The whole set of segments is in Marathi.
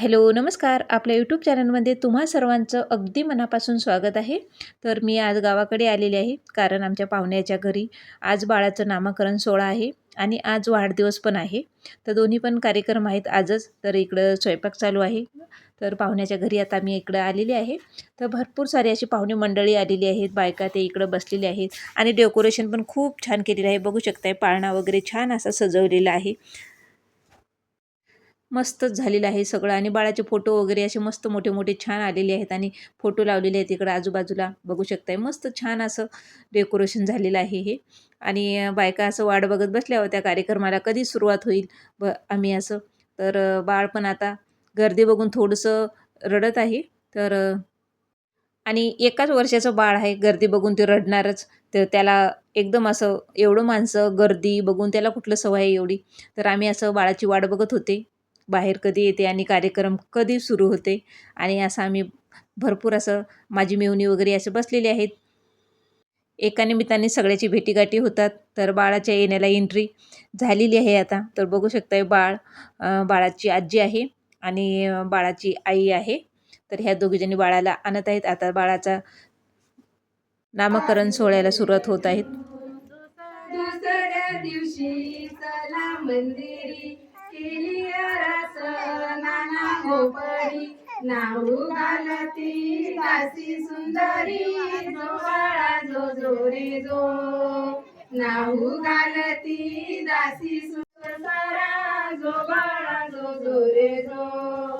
हॅलो नमस्कार. आपल्या यूट्यूब चॅनलमध्ये तुम्हा सर्वांचं अगदी मनापासून स्वागत आहे. तर मी आज गावाकडे आलेले आहे कारण आमच्या पाहुण्याच्या घरी आज बाळाचं नामकरण सोहळा आहे आणि आज वाढदिवस पण आहे. तर दोन्ही पण कार्यक्रम आहेत आजच तर इकडं स्वयंपाक चालू आहे. तर पाहुण्याच्या घरी आता मी इकडं आलेली आहे. तर भरपूर सारी अशी पाहुणे मंडळी आलेली आहेत बायका ते इकडं बसलेले आहेत आणि डेकोरेशन पण खूप छान केलेलं आहे. बघू शकताय पाळणा वगैरे छान असा सजवलेला आहे. मस्तच झालेलं आहे सगळं. आणि बाळाचे फोटो वगैरे असे मस्त मोठे मोठे छान आलेले आहेत आणि फोटो लावलेले आहेत इकडं आजूबाजूला. बघू शकताय मस्त छान असं डेकोरेशन झालेलं आहे हे. आणि बायका असं वाट बघत बसल्या होत्या कार्यक्रमाला कधी सुरुवात होईल ब आम्ही असं. तर बाळ पण आता गर्दी बघून थोडंसं रडत आहे. तर आणि एकाच वर्षाचं बाळ आहे गर्दी बघून ते रडणारच. तर त्याला एकदम असं एवढं माणसं गर्दी बघून त्याला कुठलं सवय आहे एवढी. तर आम्ही असं बाळाची वाट बघत होते. बाहेर कधी येते आणि कार्यक्रम कधी सुरू होते. आणि असं आम्ही भरपूर असं माझी मेवणी वगैरे असे बसलेले आहेत. एका निमित्ताने सगळ्याची भेटीगाठी होतात. तर बाळाच्या येण्याला एंट्री झालेली आहे आता. तर बघू शकताय बाळ बाळाची आजी आहे आणि बाळाची आई आहे. तर ह्या दोघीजणी बाळाला आणत आहेत. आता बाळाचा नामकरण सोहळ्याला सुरुवात होत आहेत दुसऱ्या दिवशी चला मंदिरी केली रस नाना गोपरी नाऊ घालती दासी सुंदरी जोबाळा जो जो जो. नाऊ घालती दासी सुंदरा जो बाळा जो जो रे जो.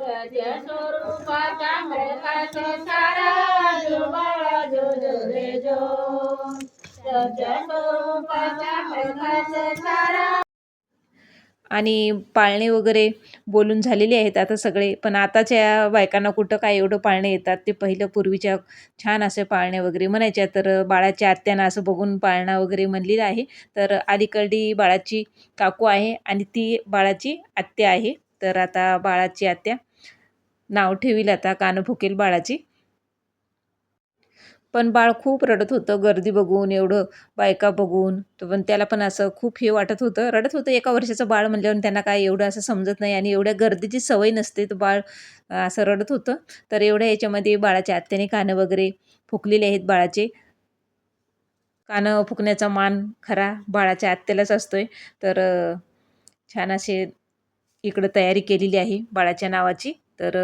राजा स्वरूपाचा मुखाचा सारा जो बाळा जो. जो रे जो आणि पाळणे वगैरे बोलून झालेले आहेत आता सगळे. पण आताच्या बायकांना कुठं काय एवढं पाळणे येतात? ते पहिलं पूर्वीच्या छान असे पाळणे वगैरे म्हणायच्या. तर बाळाच्या आत्यानं असं बघून पाळणा वगैरे म्हणलेलं आहे. तर अलीकडली बाळाची काकू आहे आणि ती बाळाची आत्या आहे. तर आता बाळाची आत्या नाव ठेवील आता कानं फुकेल बाळाची. पण बाळ खूप रडत होतं. गर्दी बघून एवढं बायका बघून. तर पण त्याला पण असं खूप हे वाटत होतं. रडत होतं एका वर्षाचं बाळ म्हटल्यावर त्यांना काय एवढं असं समजत नाही आणि एवढ्या गर्दीची सवय नसते तर बाळ असं रडत होतं. तर एवढ्या याच्यामध्ये बाळाच्या आत्याने कानं वगैरे फुकलेले आहेत बाळाचे. कानं फुकण्याचा मान खरा बाळाच्या आत्यालाच असतोय. तर छान असे इकडं तयारी केलेली आहे बाळाच्या नावाची. तर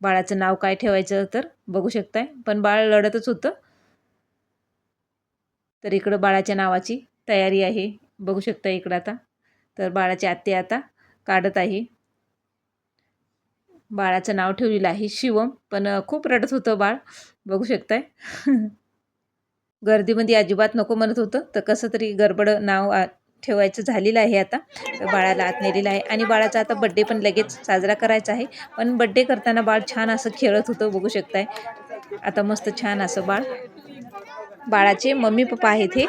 बाळाचं नाव काय ठेवायचं तर बघू शकताय. पण बाळ लढतच होतं. तर इकडं बाळाच्या नावाची तयारी आहे. बघू शकता इकडं आता. तर बाळाची आत्ते आता काढत आहे. बाळाचं नाव ठेवलेलं आहे शिवम. पण खूप रडत होतं बाळ. बघू शकताय. गर्दीमध्ये अजिबात नको म्हणत होतं. तर कसं तरी गडबड नाव ठेवायचं झालेलं आहे आता. बाळाला आत नेलेलं आहे. आणि बाळाचा आता बड्डे पण लगेच साजरा करायचा आहे. पण बड्डे करताना बाळ छान असं खेळत होतं बघू शकताय. आता मस्त छान असं बाळ. बाळाचे मम्मी पप्पा आहेत हे.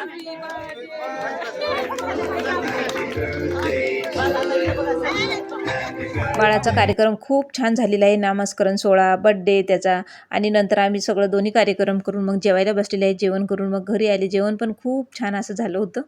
बाळाचा कार्यक्रम खूप छान झालेला आहे. नामस्करण सोहळा बड्डे त्याचा. आणि नंतर आम्ही सगळं दोन्ही कार्यक्रम करून मग जेवायला बसलेले आहे. जेवण करून मग घरी आले. जेवण पण खूप छान असं झालं होतं.